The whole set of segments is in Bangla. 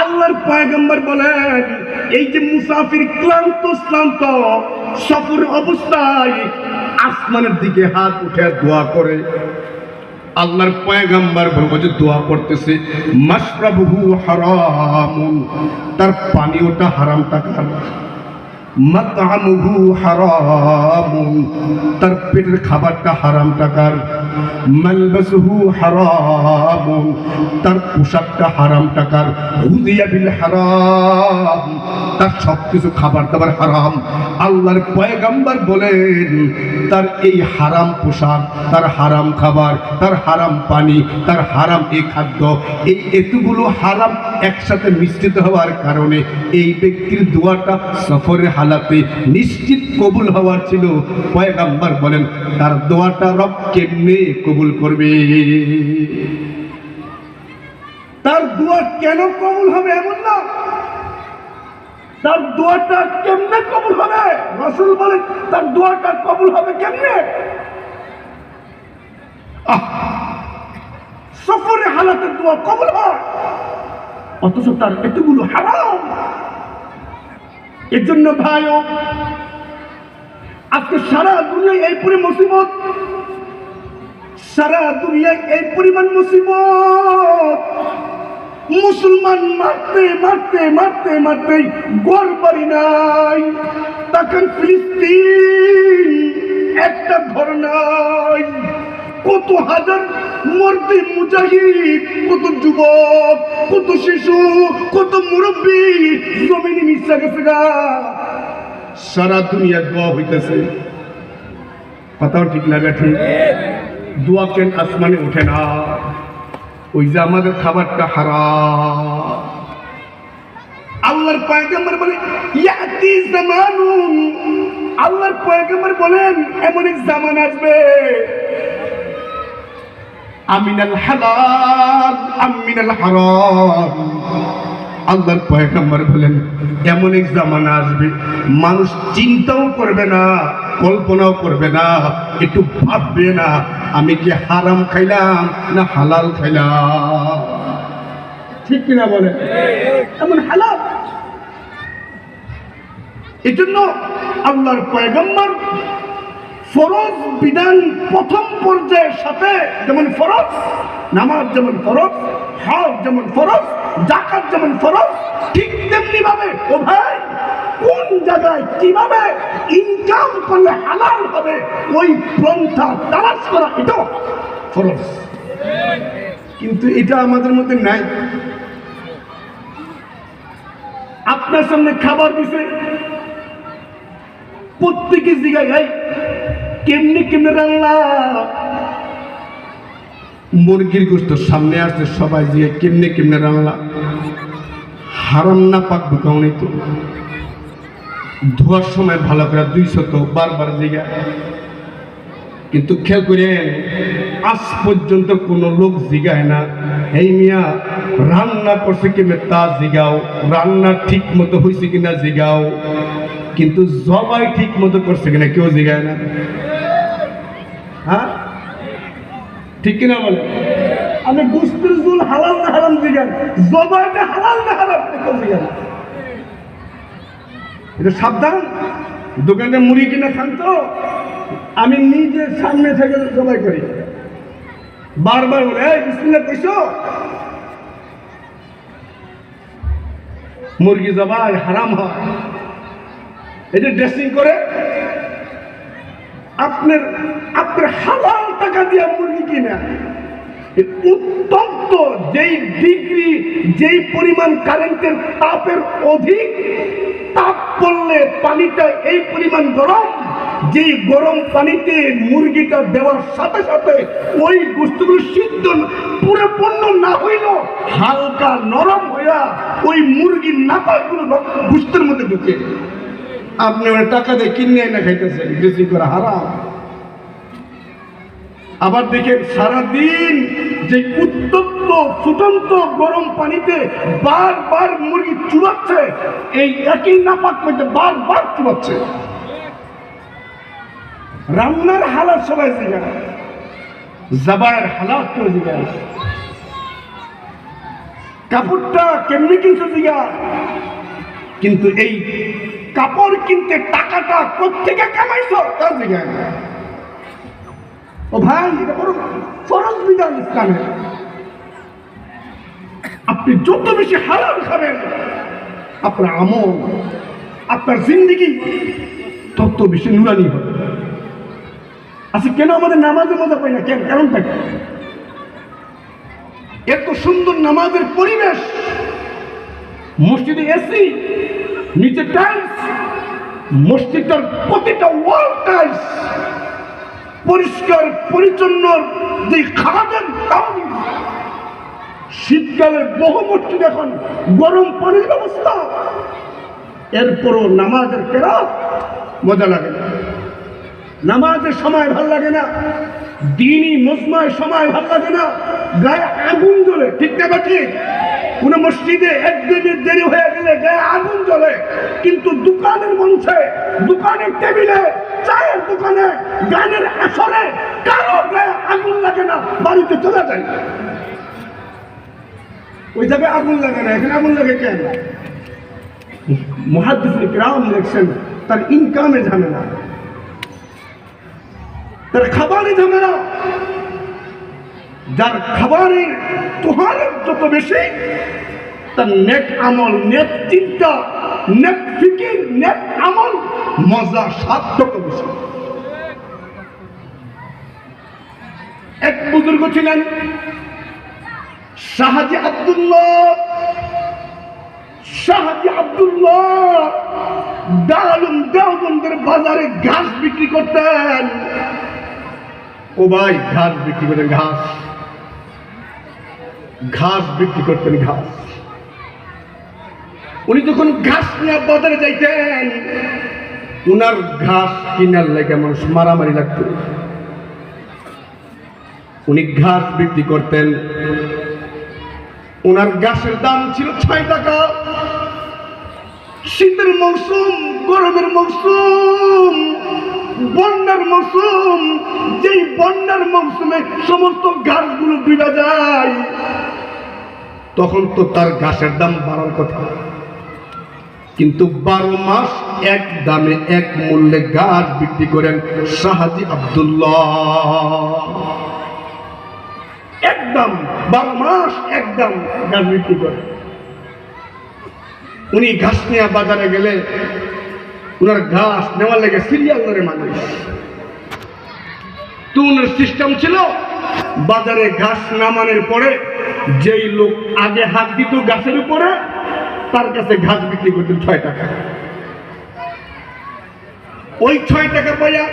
আল্লাহর পয়গম্বর বলেন, এই যে মুসাফির ক্লান্ত, শ্রান্ত, সফর অবস্থায় আসমানের দিকে হাত উঠে দোয়া করে। আল্লাহর পয়গাম্বার বলছে দোয়া করতেছে মাসরাবহু হারামুন। তার পানীয়টা হারাম টাকার মাতামুহু হারামুন। তার পেটের খাবারটা হারাম টাকার মালবাসুহু হারামুন। তার পোশাকটা হারাম টাকার হুদিয়া হারাম। তার সব কিছু খাবার দাবার হারাম। আল্লাহর পয়গাম্বার বলেন, তার এই হারাম পোশাক, তার হারাম খাবার, তার হারাম পানি, তার হারাম এই খাদ্য, এই এতগুলো হারাম একসাথে মিশ্রিত হওয়ার কারণে এই ব্যক্তির দোয়াটা সফরের হালাতে নিশ্চিত কবুল হওয়ার ছিল। পয়গাম্বার বলেন, তার দোয়াটা রব কেমনে কবুল করবে? তার দোয়া কেন কবুল হবে এমন না? তার দোয়াটা কেমনে কবুল হবে? রসুল বলে তার দোয়াটা কবুল হবে কেমনে? সফরে হালাতের দোয়া কবুল হয়, অথচ তার এতগুলো হারাম। এর জন্য ভাই আজকে সারা দুনিয়ায় এই পরি মুসিবত, সারা দুনিয়ায় এই পরিমাণ মুসিবত। মুসলমান মারতে মারতে মারতে মারতে গোর নাই, তখন ফিলিস্তিন একটা ঘর নাই। কত হাজার মর্দি মুজাহিদ, কত যুবক, কত শিশু, কত মুরব্বী, জমিনে মিশা গেছে গা। সারা দুনিয়া দোয়া হইতেছে। কথাও ঠিক না ঠিক। দোয়া কেন আসমানে ওঠে না? ওই যে আমাদের খাবারটা হারাম। আল্লাহর পয়গম্বর বলে, ইয়াতি জামানুন। আল্লাহর পয়গম্বর বলেন এমন এক জামান আসবে। আমিনাল হালাল, আমিনাল হারাম। আল্লাহর পয়গম্বর বলেন, এমন এক জামানা আসবে, মানুষ চিন্তাও করবে না, কল্পনাও করবে না, একটু ভাববে না, আমি কি হারাম খাইলাম না হালাল খাইলাম? ঠিক কিনা বলে এমন হালাল। এজন্য আল্লাহর পয়গম্বর ফরজ বিধান প্রথম পর্যায়ের সাথে যেমন ফরজ, নামাজ যেমন ফরজ, হজ যেমন ফরজ জাকাত যেমন ফরজ, ঠিক তেমনি ভাবে ও ভাই, কোন জায়গায় কীভাবে ইনকাম করলে হালাল হবে, ওই পন্থা তালাশ করা এটাও ফরজ। কিন্তু এটা আমাদের মধ্যে নাই। আপনার সামনে খাবার দিছে, প্রত্যেকে জিগায় কেমনি কেমনে রান্না মুরগির গোস্ত সামনে আসছে, সবাই জিগে কেমনে কেমনে রান্না হারাম না পাকবো কাউনি তো। ধোয়ার সময় ভালো করে দুইশো তো বারবার জিগা কিন্তু খেয়াল করেন আজ পর্যন্ত কোনো লোক জিগায় না। এই মিয়া, রান্না করছে কিনা তা জিগাও? রান্না ঠিক মতো হয়েছে কিনা জিগাও? কিন্তু জবাই ঠিক মতো করছে কিনা কেউ জিগায় না। হ্যাঁ? ঠিক কিনা বলে? আমি গুস্তের জুল হালাল না হারাম জিগান জবাইটা হালাল না হারাম কেউ জিগায় না এটা সাবধান। দোকানে মুড়ি কিনা খান তো। আমি নিজে সামনে থেকে জবাই করি। বারবার বলে এই বিসমিল্লাহ কইছো? মুরগি জবাই হারাম হয়। এটা ড্রেসিং করে আপনার আপনার হালাল টাকা দিয়ে মুরগি কিনা উত্তপ্ত যেই ডিগ্রি, যেই পরিমাণ কারেন্টের তাপের অধিক, তাপ পড়লে পানিটা এই পরিমাণ গরম, যেই গরম পানিতে মুরগিটা দেওয়ার সাথে সাথে ওই বস্তুগুলো সিদ্ধ পুরো পণ্য না হইল, হালকা নরম হইয়া ওই মুরগির নাপাকগুলো গুস্তের মধ্যে ঢুকে। আপনি ওরা টাকা দিয়ে কিনে এনে খাইতেছেন, বেশি করে হারাম। আবার দেখেন, সারাদিন যে উত্তপ্ত, ফুটন্ত গরম পানিতে বারবার মুরগি চুবাচ্ছে, এই একই নাপাক মধ্যে বারবার চুবাচ্ছে। রান্নার হালাত সবাই জিগায় জবাইয়ের হালাত কেউ জিগায় কাপড়টা কেমনি কিনছো দিঘা কিন্তু এই কাপড় কিনতে টাকাটা কোথেকে কামাইছো? তার দিঘা ও ভাই এটা বড় ফরজ বিধান ইসলামের। আপনি যত বেশি হালাল খাবেন আপনার আমল আপনার জিন্দিগি তত বেশি নুরানি হবে। আচ্ছা কেন আমাদের নামাজের মজা পাই না? কেন? কারণটা এত সুন্দর নামাজের পরিবেশ মসজিদে এসি নিচে টাইলস মসজিদটার প্রতিটা টাইলস পরিষ্কার, পরিচ্ছন্ন খাওয়াবেন তাও। শীতকালে বহু মসজিদ এখন গরম পানির ব্যবস্থা। এরপরও নামাজের কেরা মজা লাগে না। নামাজের সময় ভালো লাগে না। দিনই মজমায় সময় ভালো লাগে না। গায়ে আগুন জ্বলে, ঠিক না ঠিক? কোন মসজিদে একদিনের দেরি হয়ে গেলে গায়ে আগুন জ্বলে। কিন্তু দোকানের মঞ্চে, দোকানের টেবিলে, চায়ের দোকানে, গানের আসরে কারও গায়ে আগুন লাগে না, বাড়িতে চলে যায়। ওই জায়গায় আগুন লাগে না, এখানে আগুন লাগে কেন? মহাদিস গ্রাম লিখছেন, তার ইনকামে ঝামেলা। তার খাবারে ঝামেলা। যার খাবারের তোহারের যত বেশি, তার নেক আমল, নেক চিন্তা, নেক ফিকির, নেক আমল, মজা, স্বাদ তত বেশি। এক বুজুর্গ ছিলেন, শাহাজি আব্দুল্লাহ। শাহাজি আব্দুল্লাহ দারুণ দেওবন্দের বাজারে ঘাস বিক্রি করতেন। ও ভাই, ঘাস বিক্রি করে ঘাস। ঘাস বিক্রি করতেন, ঘাস। উনি যখন ঘাস নিয়ে বাজারে যাইতেন, উনার ঘাস কিনার লেগে মানুষ মারামারি লাগতো। উনি ঘাস বিক্রি করতেন। ওনার ঘাসের দাম ছিল ছয় টাকা। শীতের মৌসুম, গরমের মৌসুম, বন্যার মৌসুম, যেই বন্যার মৌসুমে সমস্ত ঘাসগুলো ডুবে যায় তখন তো তার ঘাসের দাম বাড়ার কথা। কিন্তু বারো মাস এক দামে এক মূল্যে গাছ বিক্রি করেন শাহাজি আব্দুল্লাহ। একদম বারো মাস একদম গাছ বিক্রি করে উনি ঘাস নিয়ে বাজারে গেলে ওনার ঘাস নেওয়ার লেগে সিরিয়াল ধরে মানুষ তো ওনার সিস্টেম ছিল, বাজারে ঘাস নামানোর পরে যেই লোক আগে হাত দিত গাছের উপরে, তার কাছে ঘাস বিক্রি করতেন ছয় টাকা। ওই ছয় টাকা পাইয়া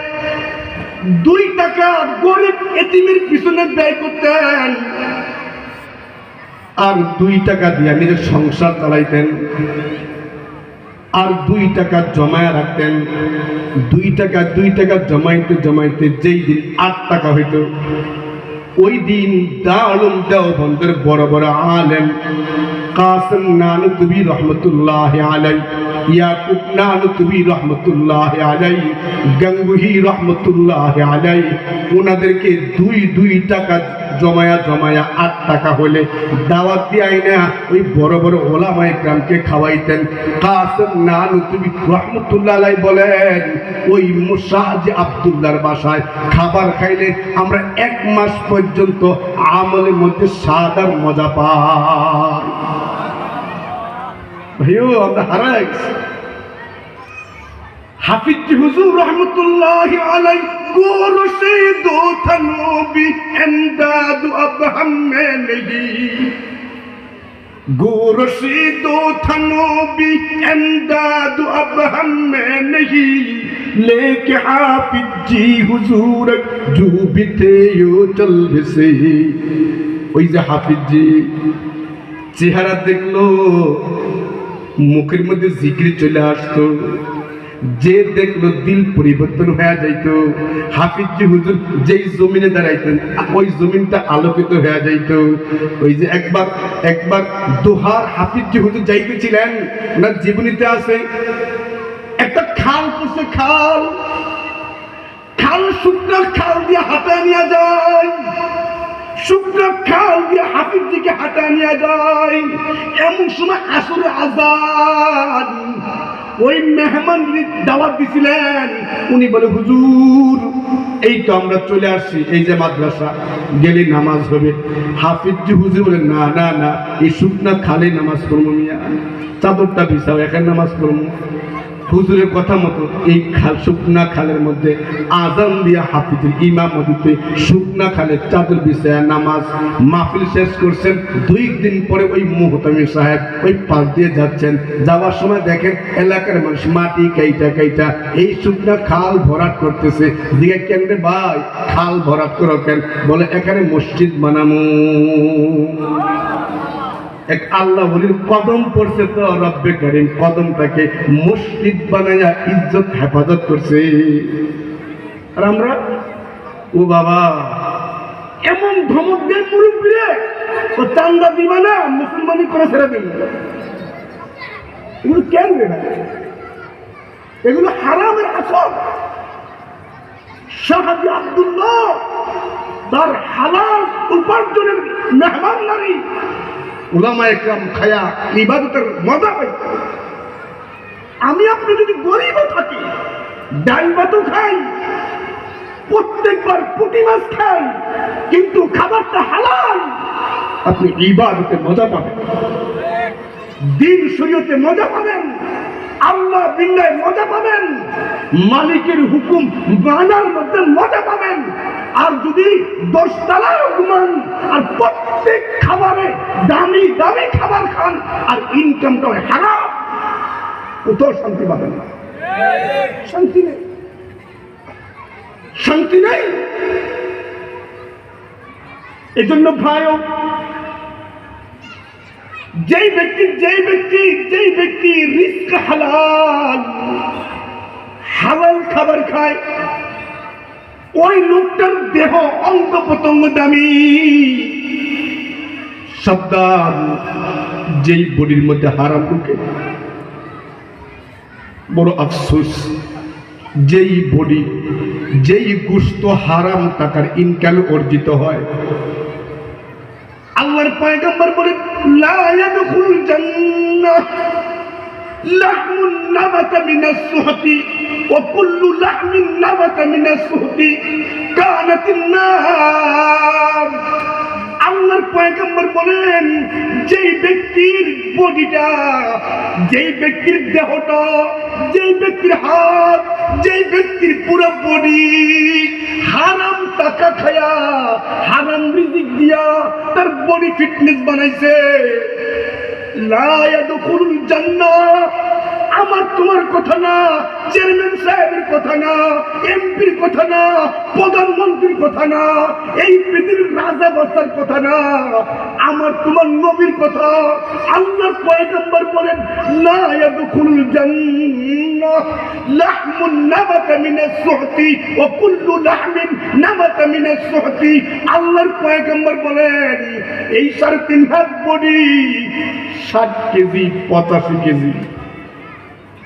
দুই টাকা গরিব এতিমের পিছনে ব্যয় করতেন। আর দুই টাকা দিয়ে নিজের সংসার চালাইতেন। আর দুই টাকা জমায় রাখতেন। দুই টাকা দুই টাকা জমাইতে জমাইতে যেই দিন আট টাকা হইতো ওই দিন দারুম দেওবন্দের বড় বড় আলেম কাসম নানতুবি রহমতুল্লাহ আলাই, ইয়াকুব নানুতুবি রহমতুল্লাহ আলাই, গঙ্গুহি রহমতুল্লাহ আলাই, ওনাদেরকে দুই দুই টাকা জমায়া জমায়া আট টাকা হলে দাওয়াত দিয়ে না ওই বড় বড় ওলামাই গ্রামকে খাওয়াইতেন কাসম নানুতুবি রহমতুল্লাহ আলাই বলেন, ওই মুসাহাজ আবদুল্লাহর বাসায় খাবার খাইলে আমরা এক মাস পর্যন্ত আমলের মধ্যে সাদার মজা পাই ভাইও, আমরা হারাই। হাফিজ হুজুর রহমতুল্লাহ আলাই গোর সে দো থনোবি এমদাদ अब हम में नहीं गोर से दो थनों भी एमदाद अब हम में नहीं लेके हाफिज जी हुजूर जो भी थे यो चल से ওই যে হাফিজ জি চেহারা দেখলো মুখের মধ্যে জিকির চলে আসতো যে দেখল দিল পরিবর্তন হয়ে যাইতো, হাফিজ হুজুর যেই জমিনে দাঁড়াইতেন, ওই জমিনটা আলোকিত হয়ে যাইতো। ওই যে একবার একবার দোহার হাফিজ হুজুর যাইতেছিলেন, ওনার জীবনীতে আছে, একটা খাল পড়ছে খাল খাল শুকনো খাল দিয়ে হাতে নিয়ে যায় শুকনো খাল দিয়ে হাফিজ দিকে হাঁটা নিয়ে যায়। এমন সময় আসরে আজাদ ওই মেহমান যিনি দাওয়াত দিছিলেন, উনি বলে, হুজুর, এই তো আমরা চলে আসছি, এই যে মাদ্রাসা, গেলে নামাজ হবে। হাফিজ জি হুজুর বলে, না না না, এই শুকনা খালে নামাজ পড়ব মিয়া। চাদরটা বিছাও, এখানে নামাজ পড়ব। হুজুরের কথা মতো এই খাল, শুকনা খালের মধ্যে আজান দিয়া হাফিজের ইমামতিতে শুকনা খালের চাদর বিছায়া নামাজ মাহফিল শেষ করছেন। দুই দিন পরে ওই মুহতামি সাহেব ওই পাশ দিয়ে যাচ্ছেন। যাওয়ার সময় দেখেন এলাকার মানুষ মাটি কাইটা কাইটা এই শুকনা খাল ভরাট করতেছে। দিকে কেন ভাই? খাল ভরাট করো কেন? বলে, এখানে মসজিদ বানামো। এক আল্লাহ বলির কদম পড়ছে তো রব্বে করিম, কদমটাকে মসজিদ বানাইয়া ইজ্জত, হেফাজত করছে। আর আমরা, ও বাবা, এমন ধমক দেন ও চান্দা দিবা না মুসলমানি করে ছেড়ে দিবে এগুলো কেন এগুলো হারামের আসল। শাহাদি আব্দুল্লাহ, তার হালাল উপার্জনের মেহমান নারী উলামা একরাম খায়া ইবাদতের মজা পাই। আমি আপনি যদি গরিবও থাকি ডাল ভাতও খাই, প্রত্যেকবার পুঁটি মাছ খাই, কিন্তু খাবারটা হালাল, আপনি ইবাদতে মজা পাবেন। দিন শরীয়তে মজা পাবেন, আল্লাহ বিল্লায় মজা পাবেন, মালিকের হুকুম মানার মধ্যে মজা পাবেন। আর যদি দশতলায় ঘুমান, আর প্রত্যেক খাবারে দামি দামি খাবার খান, আর ইনকামটা হারাম, কোথাও শান্তি পাবেন না। শান্তি নেই। শান্তি নেই। এজন্য ভাইও, যেই ব্যক্তি যেই ব্যক্তি যেই ব্যক্তি রিস্ক হালাল হালাল খাবার খায় ওই লোকটার দেহ অঙ্গ প্রত্যঙ্গ দামি। সাবধান, যেই বডির মধ্যে হারাম ঢুকে। বড় আফসোস, যেই বডি, যেই গুস্ত হারাম টাকার ইনকামে অর্জিত হয়। আল্লাহর পয়গম্বর বলে, লা ইয়াদখুল জান্নাহ, লাহমুন কুল্লু লাহমিন নাবাতা মিনাস সুহতি কানাতিন নার আল্লাহর পয়গম্বর বলেন, যেই ব্যক্তির বডিটা, যেই ব্যক্তির দেহটা, যেই ব্যক্তির হাত, যেই ব্যক্তির পুরো বডি, হারাম টাকা খায়া, হারাম রিজিক দিয়া তার বডি ফিটনেস বানাইছে। লা ইয়াদখুলুল জান্নাহ। আমার তোমার কথা না, চেয়ারম্যান সাহেবের কথা না, এমপির কথা না, প্রধানমন্ত্রীর কথা না, এই পৃথিবীর রাজা বস্তার কথা না, আমার তোমার নবীর কথা। আল্লাহ পয়গম্বর বলেন না ইয়াদখুলুল জান্নাহ, লাহমুন নাবাতা মিনাস সুহতি কুল্লু লাহমিন নাবাতা মিনাস সুহতি। আল্লাহর পয়গম্বর বলেন, এই সাড়ে তিন হাত বডি, ষাট কেজি, পঁচাশি কেজি।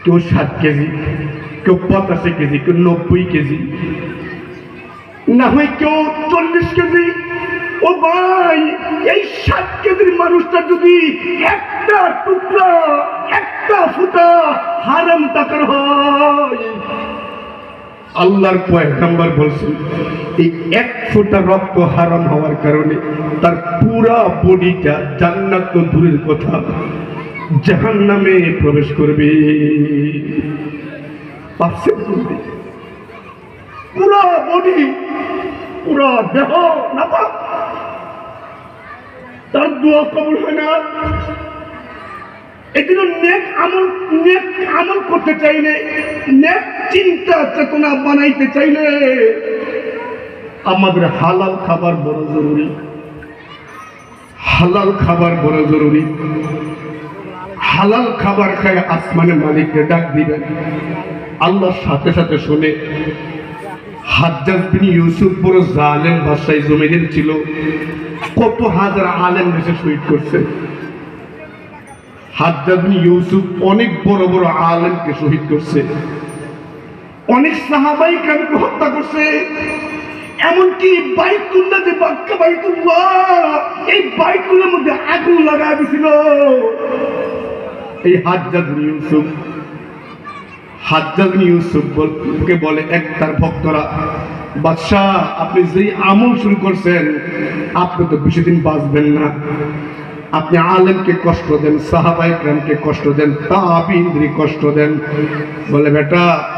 কেউ ষাট কেজি, কেউ পঁচাশি কেজি, কেউ নব্বই কেজি। না হয় কেউ চল্লিশ কেজি। ও ভাই, এই ষাট কেজির মানুষটা যদি একটা টুকরা, একটা ফুটা হারাম টাকার হয়। আল্লাহর পয়গাম্বার বলছেন, এই এক ফোঁটা রক্ত হারাম হওয়ার কারণে তার পুরা বডিটা জান্নাত তো দূরের কথা জাহান নামে প্রবেশ করবে। দেহ তার হয় না। এগুলো নেক আমল নেক আমল করতে চাইলে চিন্তা বানাইতে চাইলে আমাদের হালাল খাবার বড় জরুরি। হালাল খাবার বড় জরুরি। হালাল খাবার খায় আসমানের মালিককে ডাক দিবেন আল্লাহর সাথে সাথে শুনে হাজ্জাজ বিন ইউসুফ বড় জালেম বাদশাহী জমিনের ছিল। কত হাজার আলেম দেশে শহীদ করছে। হাজ্জাজ বিন ইউসুফ অনেক বড় বড় আলেমকে শহীদ করছে। অনেক সাহাবাই কামকে হত্যা করছে। এমনকি বাইতুল্লাহ যে বাক্কা বাইতুল্লাহ, এই বাইতুল্লার মধ্যে আগুন লাগা দিছিল। এই হাজ্জাদ বিন ইউসুফ হাজ্জাদ বিন ইউসুফ বল- এক তার ভক্তরা, বাদশাহ, আপনি যেই আমল শুরু করছেন, আপনি তো বেশি দিন বাঁচবেন না। আপনি আলেমকে কষ্ট দেন সাহাবাই কষ্ট দেন তাবিন্দ্রি কষ্ট দেন। বলে, বেটা,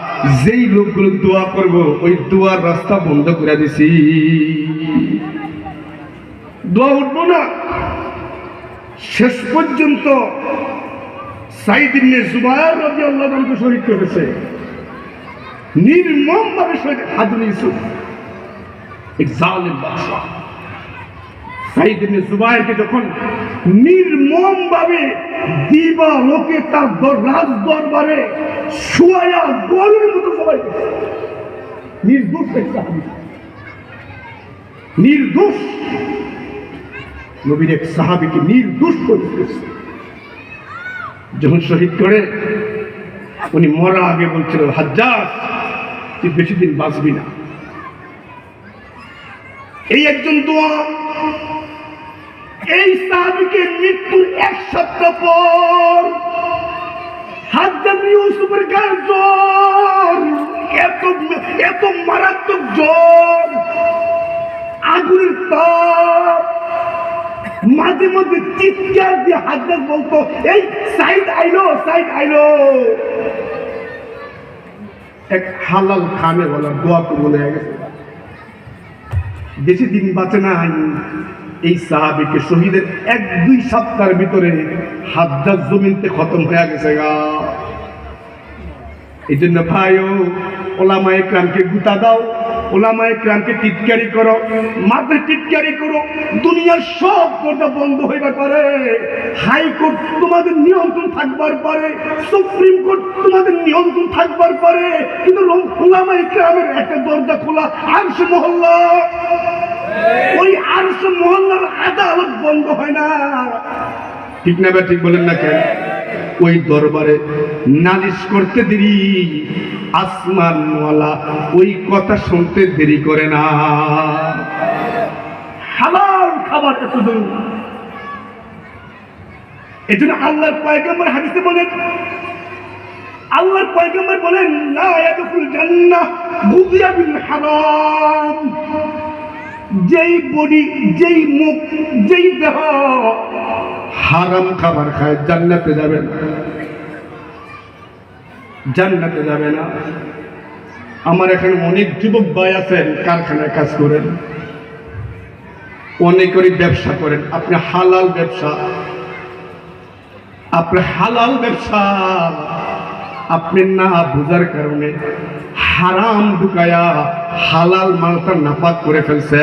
যেই লোকগুলো দোয়া করব, ওই দোয়ার রাস্তা বন্ধ করে দিছি। দোয়া উঠবো না। শেষ পর্যন্ত সাইদ দিবা লোকে তার রাজ দরবারে শুয়ায়া গরুর মতো সবাই নির্দোষ নির্দোষ। নবীর এক সাহাবিকে নির্দোষ করে যখন শহীদ করে, উনি মরা আগে বলছিল, হাজ্জাজ, তুই বেশি দিন বাঁচবি না। এই একজন দোয়া, এই সাহাবিকে মৃত্যুর এক সপ্তাহ পর জ্বর এত মারাত্মক জ্বর, আগুনের তাপ মাঝে মধ্যে চিৎকার দিয়ে হাজার বলতো, এই সাইড আইলো সাইড আইলো। এক হালাল খানে বলা দোয়া তো বলে গেছে। বেশি দিন বাঁচে নাই এই সাহাবিকে, শহীদের এক দুই সপ্তাহের ভিতরে হাজার জমিনতে খতম হয়ে গেছে গা। এই জন্য ভাই ভাইও ওলামায় ক্রামকে গুতা দাও ওলামায় ক্রামকে টিটকারি করো মাত্র টিটকারি করো, দুনিয়ার সব কথা বন্ধ হইবার পারে হাইকোর্ট তোমাদের নিয়ন্ত্রণ থাকবার পারে, সুপ্রিম কোর্ট তোমাদের নিয়ন্ত্রণ থাকবার পারে, কিন্তু ওলামায় ক্রামের একটা দরজা খোলা, আরশ মহল্লা। ওই আরশ মহল্লার আদালত বন্ধ হয় না। ঠিক না ঠিক বলেন না কেন? ওই দরবারে নালিশ করতে দেরি। আসমানওয়ালা ওই কথা শুনতে দেরি করে না। হালাল খাবার এত দূর। এই জন্য আল্লাহর পয়গম্বর হাদিসে বলেন, আল্লাহর পয়গম্বর বলেন, লা ইয়াদখুল জান্নাহ বুদিয়া বিল হারাম। যেই বডি, যেই মুখ, যেই দেহ, হারাম খাবার খায়, জান্নাতে যাবে না। জান্নাতে যাবে না। আমার এখানে অনেক যুবক ভাই আছেন, কারখানায় কাজ করেন। অনেকেরই ব্যবসা করেন। আপনি হালাল ব্যবসা। আপনি হালাল ব্যবসা। আপনি না বোঝার কারণে হারাম ঢুকায়া হালাল মালটা নাপাক করে ফেলছে।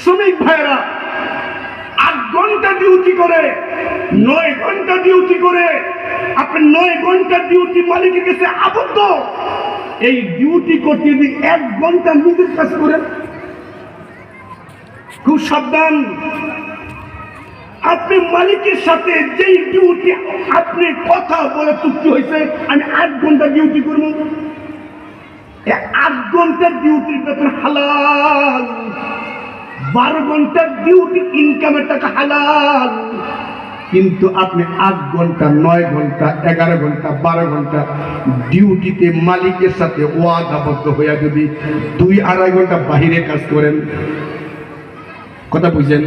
শ্রমিক ভাইরা আট ঘণ্টা ডিউটি করে, নয় ঘণ্টা ডিউটি করে, আপনি নয় ঘণ্টা ডিউটি মালিকের কাছে আবদ্ধ। এই ডিউটি করতে যদি এক ঘণ্টা নিজের কাজ করেন, খুব সাবধান। আপনি মালিকের সাথে যেই ডিউটি আপনি কথা বলে চুক্তি হয়েছে, আমি আট ঘণ্টা ডিউটি করব। আট ঘণ্টার ডিউটির বেতন হালাল। বারো ঘণ্টার ডিউটি ইনকামের টাকা হালাল। কিন্তু আপনি আট ঘণ্টা, নয় ঘণ্টা, এগারো ঘণ্টা, বারো ঘণ্টা ডিউটিতে মালিকের সাথে ওয়াদাবদ্ধ হইয়া যদি দুই আড়াই ঘণ্টা বাহিরে কাজ করেন, কথা বুঝছেন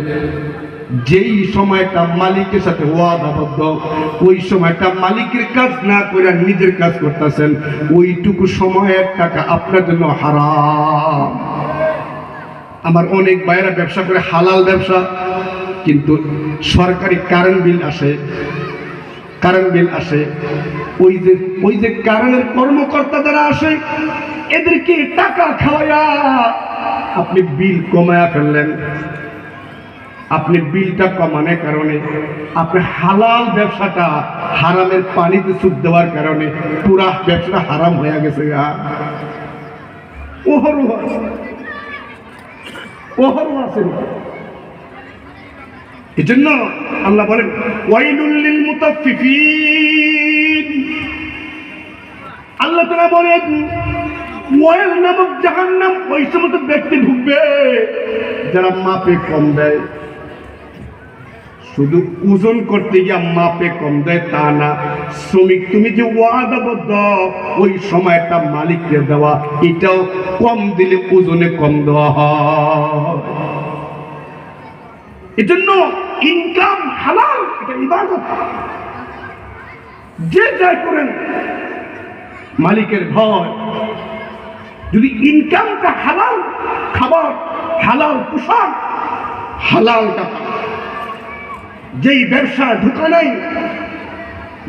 যেই সময়টা মালিকের সাথে ওয়াদাবদ্ধ, ওই সময়টা মালিকের কাজ না করে নিজের কাজ করতেছেন, ওইটুকু সময়ের টাকা আপনার জন্য হারাম। আমার অনেক বাইরা ব্যবসা করে, হালাল ব্যবসা, কিন্তু সরকারি কারেন্ট বিল আসে কারেন্ট বিল আসে। ওই যে ওই যে কারেন্টের কর্মকর্তা যারা আসে, এদেরকে টাকা খাওয়া আপনি বিল কমায়া ফেললেন। আপনি বিলটা কমানোর কারণে, আপনি হালাল ব্যবসাটা হারামের পানিতে সুদ দেওয়ার কারণে পুরা ব্যবসাটা হারাম হয়ে গেছে ওহর ওহর আছে। এই জন্য আল্লাহ বলেন ওয়াইলুল্লিল মুতাফফিফিন আল্লাহ তাআলা বলেন ওয়েল নামক জাহান্নাম ওই সমস্ত ব্যক্তি ঢুকবে যারা মাপে কম দেয়। শুধু ওজন করতে গিয়ে মাপে কম দেয় তা না। শ্রমিক, তুমি যে ওয়াদাবদ্ধ ওই সময়টা মালিককে দেওয়া, এটাও কম দিলে ওজনে কম দেওয়া এজন্য ইনকাম হালাল, এটা ইবাদত। যে যাই করেন, মালিকের ভয়। যদি ইনকামটা হালাল, খাবার হালাল, পোশাক হালাল টাকা যেই ব্যবসায় ঢুকা নাই,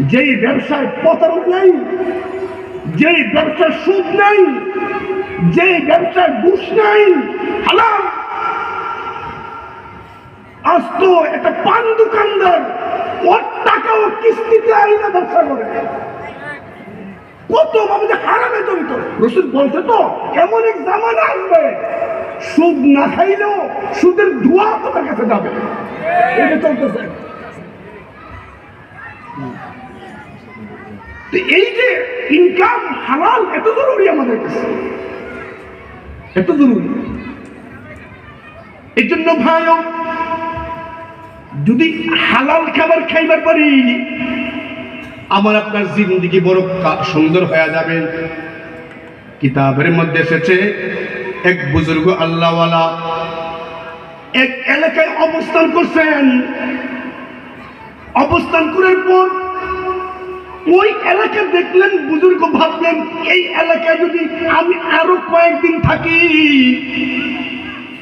যেই ব্যবসায় পতন নেই, যেই ব্যবসায় সুদ নেই, যেই ব্যবসায় ঘুষ নেই, হালাল। আজ তো একটা পান দোকানদার ওর টাকাও কিস্তিতে আইনা ব্যবসা করে। কত আমাদের হারামে জড়িত। রসুল বলছে তো, এমন এক জামানা আসবে সুদ না খাইলেও সুদের ধোয়া তোমার কাছে যাবে। এই যে ইনকাম হালাল, এত জরুরি আমাদের কাছে। এত জরুরি। এই জন্য ভাইও, যদি হালাল খাবার খাইবার পারি, আমার আপনার জিন্দিগি বড় সুন্দর হয়ে যাবে। কিতাবের মধ্যে এসেছে এক বুজুর্গ আল্লাহওয়ালা এক এলাকায় অবস্থান করছেন। অবস্থান করার পর ওই এলাকা দেখলেন, বুজুর্গ ভাবলেন, এই এলাকায় যদি আমি আরও কয়েকদিন থাকি,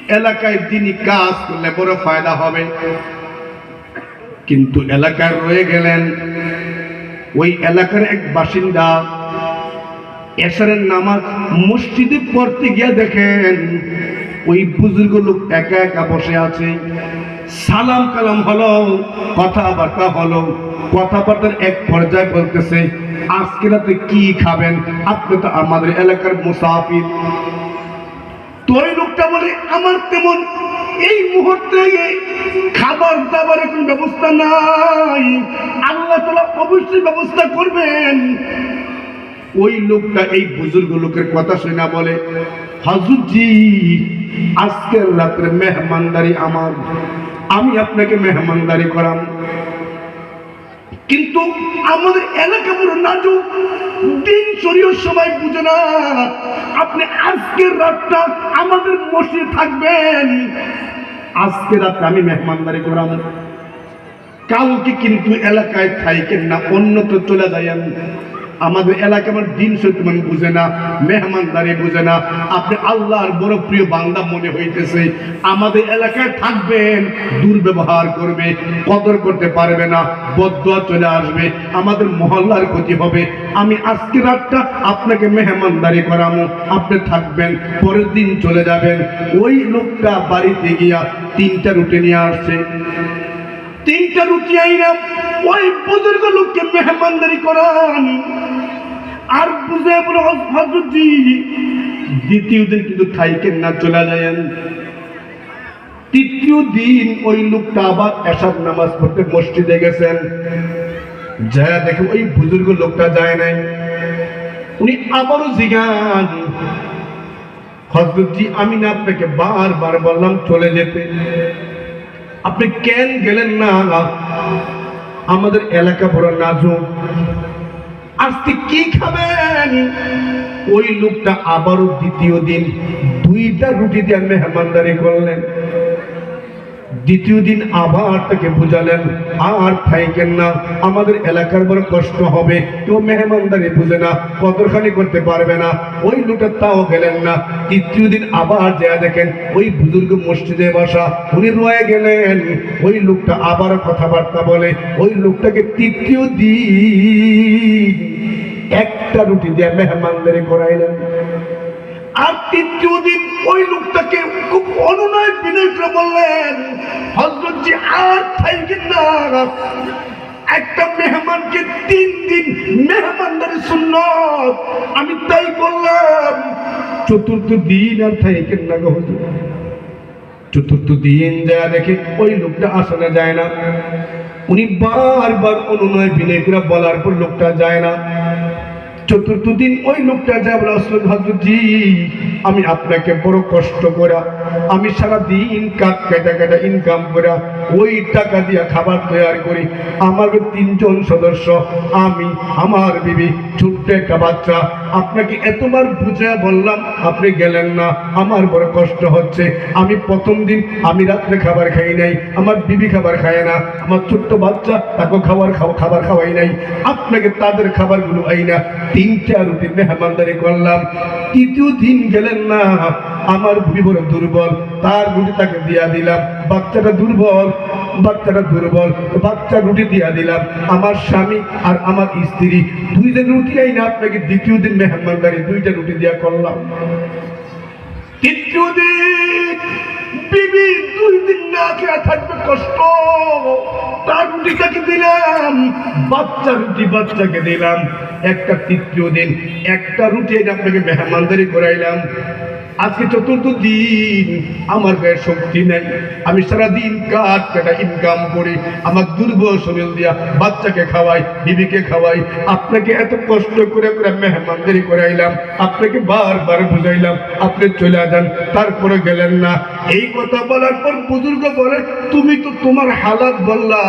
এলাকায় তিনি কাজ করলে বড় ফায়দা হবে। কিন্তু এলাকায় রয়ে গেলেন। ওই এলাকার এক বাসিন্দা এসারের নামাজ মসজিদে পড়তে গিয়ে দেখেন, ওই বুজুর্গ লোক একা একা বসে আছে। সালাম কালাম হলো, কথাবার্তা হলো, কথাবার্তার এক পর্যায়ে বলতেছে, আজকে রাতে কি খাবেন? আপনি তো আমাদের এলাকার মুসাফির। তো লোকটা বলে, আমার তেমন এই মুহূর্তে খাবার দাবারের কোন ব্যবস্থা নাই। আল্লাহ তালা অবশ্যই ব্যবস্থা করবেন। ওই লোকটা এই বুজুর্গ লোকের কথা শুনে বলে, হাজুরজি, আজকের রাত্রে মেহমানদারি আমার। আমি আপনাকে মেহমানদারি করাম। কিন্তু আমাদের এলাকা পুরো নাজুক। দিন চড়িয়ে সময় বুঝে না। আপনি আজকের রাতটা আমাদের মসজিদে থাকবেন। আজকে রাতে আমি মেহমানদারি করাম। কালকে কিন্তু এলাকায় থাইকেন না, অন্যত্র চলে যাইয়েন। আমাদের এলাকা আমার দিন সত্যি মানে বুঝে না, মেহমানদারি বুঝে না। আপনি আল্লাহর বড় প্রিয় বান্দা মনে হইতেছে, আমাদের এলাকায় থাকবেন, দুর্ব্যবহার করবে, কদর করতে পারবে না বদুয়া চলে আসবে, আমাদের মহল্লার ক্ষতি হবে। আমি আজকে রাতটা আপনাকে মেহমানদারি করামো, আপনি থাকবেন, পরের দিন চলে যাবেন। ওই লোকটা বাড়িতে গিয়া তিনটা রুটি নিয়ে আসছে। তিনটা রুটি আইনা ওই বুজুর্গ লোককে মেহমানদারি করান। আর বুঝে বলে দ্বিতীয় দিন কিন্তু থাইকেন না, চলে যায়েন। তৃতীয় দিন ওই লোকটা আবার এসব নামাজ পড়তে মসজিদে গেছেন। যা দেখে ওই বুজুর্গ লোকটা যায় নাই। উনি আবারও জিগান হজরতজি আমি না আপনাকে বারবার বললাম চলে যেতে। আপনি কেন গেলেন না? আমাদের এলাকা বড় নাজুক। আজকে কি খাবেন? ওই লোকটা আবারও দ্বিতীয় দিন দুইটা রুটি দিয়ে মেহমানদারি করলেন। দ্বিতীয় দিন আবার তাকে বুঝালেন, আর থাইকেন না, আমাদের এলাকার বড় কষ্ট হবে, কেউ মেহমানদারি বুঝে না কতখানি করতে পারবে না, ওই লোকটা তাও গেলেন না। তৃতীয় দিন আবার যা দেখেন, ওই বুজুর্গ মসজিদে বসা, উনি রয়ে গেলেন। ওই লোকটা আবার কথাবার্তা বলে, ওই লোকটাকে তৃতীয় দিন একটা রুটি দিয়ে মেহমানদারি করাইলেন। আর তৃতীয় দিন ওই লোকটাকে খুব অনুনয় বিনয় করে বললেন হজরতজি আর থাইকেন না। একটা মেহমানকে তিন দিন মেহমানদারি শূন্য আমি তাই বললাম, চতুর্থ দিন আর থাইকেন না গো চতুর্থ দিন যা দেখে ওই লোকটা আসলে যায় না। উনি বারবার অনুনয় বিনয় করে বলার পর লোকটা যায় না। চতুর্থ দিন ওই লোকটা যা বলে, আসলে হজরতজি, আমি আপনাকে বড় কষ্ট করা। আমি সারা দিন কাক কেটে কেটে ইনকাম করা, ওই টাকা দিয়ে খাবার তৈরি করি। আমার তিনজন সদস্য, আমি, আমার বিবি, ছোট্ট একটা বাচ্চা। আপনাকে এতবার বুঝে বললাম, আপনি গেলেন না। আমার বড় কষ্ট হচ্ছে। আমি প্রথম দিন, আমি রাত্রে খাবার খাই নাই। আমার বিবি খাবার খায় না। আমার ছোট্ট বাচ্চা তাকে খাবার খাবার খাওয়াই নাই। আপনাকে তাদের খাবারগুলো আই না। তিনটা রুটি মেহমানদারি করলাম। তৃতীয় দিন গেলেন না। আমার বড় দুর্বল, তার রুটি তাকে দিয়া দিলাম। বাচ্চাটা দুর্বল বাচ্চাটা দুর্বল, বাচ্চা রুটি দিয়া দিলাম। আমার স্বামী আর আমার স্ত্রী দুইজন রুটি আই না আপনাকে দ্বিতীয় দিন মেহমানদারি, দুইটা রুটি দিয়া করলাম। তৃতীয় দিন বিবি, দুই দিন না খেয়ে থাকবে কষ্ট। তার দিলাম বাচ্চা রুটি বাচ্চাকে দিলাম। একটা তৃতীয় দিন, একটা রুটি আপনাকে মেহমানদারি করাইলাম। আজকে চতুর্থ দিন, আমার গায়ে শক্তি আমি সারাদিন কাটা ইনকাম করি। আমার দুর্বল শরীর দিয়া বাচ্চাকে খাওয়াই, বিবিকে খাওয়াই। আপনাকে এত কষ্ট করে করে মেহমানদারি করাইলাম। আপনাকে বারবার বুঝাইলাম, আপনি চলে যান, তারপরে গেলেন না। এই কথা বলার পর বুজুর্গ বলে, তুমি তো তোমার হালাত বললা।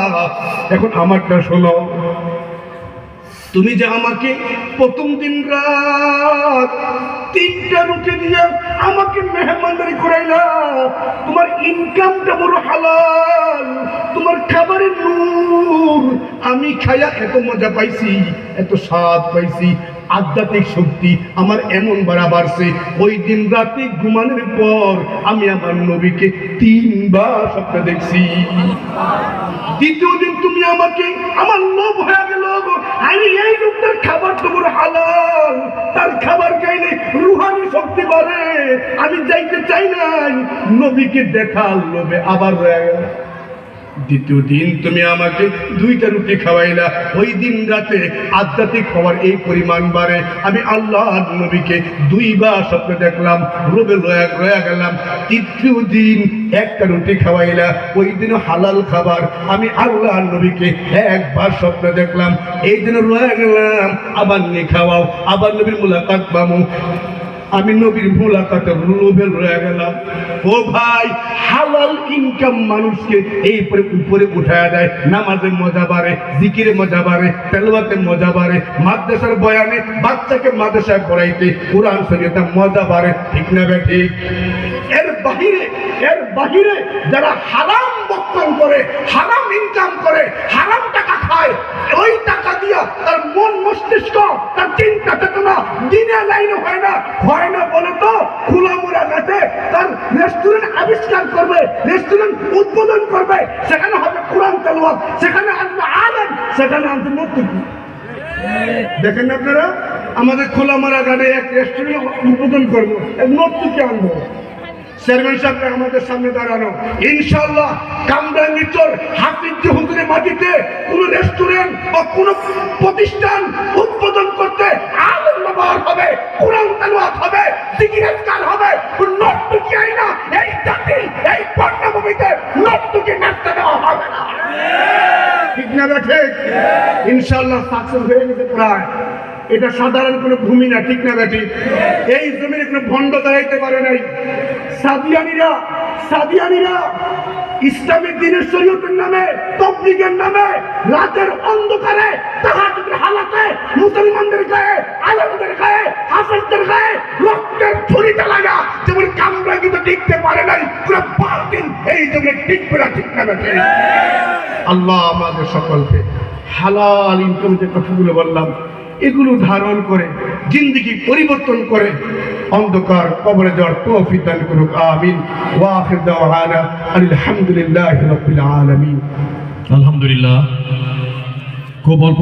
এখন আমারটা শোনো। তুমি যে আমাকে প্রথম দিন রাত তিনটা রুটি দিয়ে আমাকে মেহমানদারি করাইলা, তোমার ইনকামটা বড় হালাল, তোমার খাবারের নূর। আমি খাইয়া এত মজা পাইছি, এত স্বাদ পাইছি আধ্যাত্মিক শক্তি আমার এমন বাড়া বাড়ছে। ওই দিন রাতে ঘুমানোর পর আমি আমার নবীকে তিনবার স্বপ্ন দেখছি। দ্বিতীয় দিন তুমি আমাকে, আমার লোভ হয়ে গেল আমি এই লোকটার খাবার তো বড় হালাল। তার খাবার খাইলে রুহানি শক্তি বাড়ে। আমি যাইতে চাই নাই। নবীকে দেখার লোভে আবার রয়ে গেল দ্বিতীয় দিন তুমি আমাকে দুইটা রুটি খাওয়াইলা। ওই দিন রাতে আধ্যাত্মিক খাবার এই পরিমাণ বাড়ে। আমি আল্লাহ নবীকে দুইবার স্বপ্ন দেখলাম রোবে রয়া রয়া গেলাম। তৃতীয় দিন একটা রুটি খাওয়াইলা, ওই দিনও হালাল খাবার। আমি আল্লাহ নবীকে একবার স্বপ্ন দেখলাম, এই দিন রয়া গেলাম। আবার নিয়ে খাওয়াও, আবার নবীর মুলাকাত পাবো আমি নবীর মোলাকাতে লোভেল রয়ে গেলাম। ও ভাই, হালাল ইনকাম মানুষকে এই উপরে উপরে উঠায় দেয়। নামাজে মজা বাড়ে, জিকিরে মজা বাড়ে তেলবাতে মজা বাড়ে, মাদ্রাসার বয়ানে বাচ্চাকে মাদ্রাসায় পড়াইতে কোরআন শরীয়তে মজা বাড়ে। ঠিক না ব্যাঠিক ঠিক? এর বাহিরে, এর বাহিরে যারা হারাম বক্ষণ করে, হারাম ইনকাম করে, হারাম টাকা খায়, ওই টাকা দিয়া তার মন মস্তিষ্ক, তার চিন্তা চেতনা দিনে লাইনে হয় না। হয় না বলে তো খোলা মোড়া গেছে তার রেস্টুরেন্ট আবিষ্কার করবে রেস্টুরেন্ট উদ্বোধন করবে। সেখানে হবে কোরআন তেলাওয়াত, সেখানে আসবে আলেম, সেখানে আসবে মুক্তি দেখেন আপনারা, আমাদের খোলামারা গাড়ি এক রেস্টুরেন্ট উদ্বোধন করব, এক নর্তকী আনব। আমাদের সামনে দাঁড়ানো। ইনশাল্লাহ রেস্টুরেন্ট বা প্রতিষ্ঠান উদ্বোধন করতে আলেম ব্যবহার হবে, কোরআন হবে হবে দেওয়া হবে না। ঠিক না ইনশাল্লাহ সাকসেস প্রায়। এটা সাধারণ কোনো ভূমি না, ঠিক না বেটি এই জমির কোনো ভণ্ড দাঁড়াইতে পারে নাই। সাদিয়ানিরা সাদিয়ানিরা ইসলামিক দিনের শরীয়তের নামে, তবলিগের নামে, রাতের অন্ধকারে তাহাজুদের হালাতে মুসলমানদের গায়ে, আলমদের গায়ে, হাফেজদের গায়ে রক্তের ছুরি চালায়া যেমন কামরা কিন্তু টিকতে পারে নাই, পুরো দিন এই জমিনে টিকবে না, ঠিক না আল্লাহ আমাদের সকলকে হালাল ইনকাম যে কথাগুলো বললাম এগুলো ধারণ করে জিন্দিগি পরিবর্তন করে অন্ধকার কবরে যাওয়ার তৌফিক আলহামদুলিল্লাহ। খুব অল্প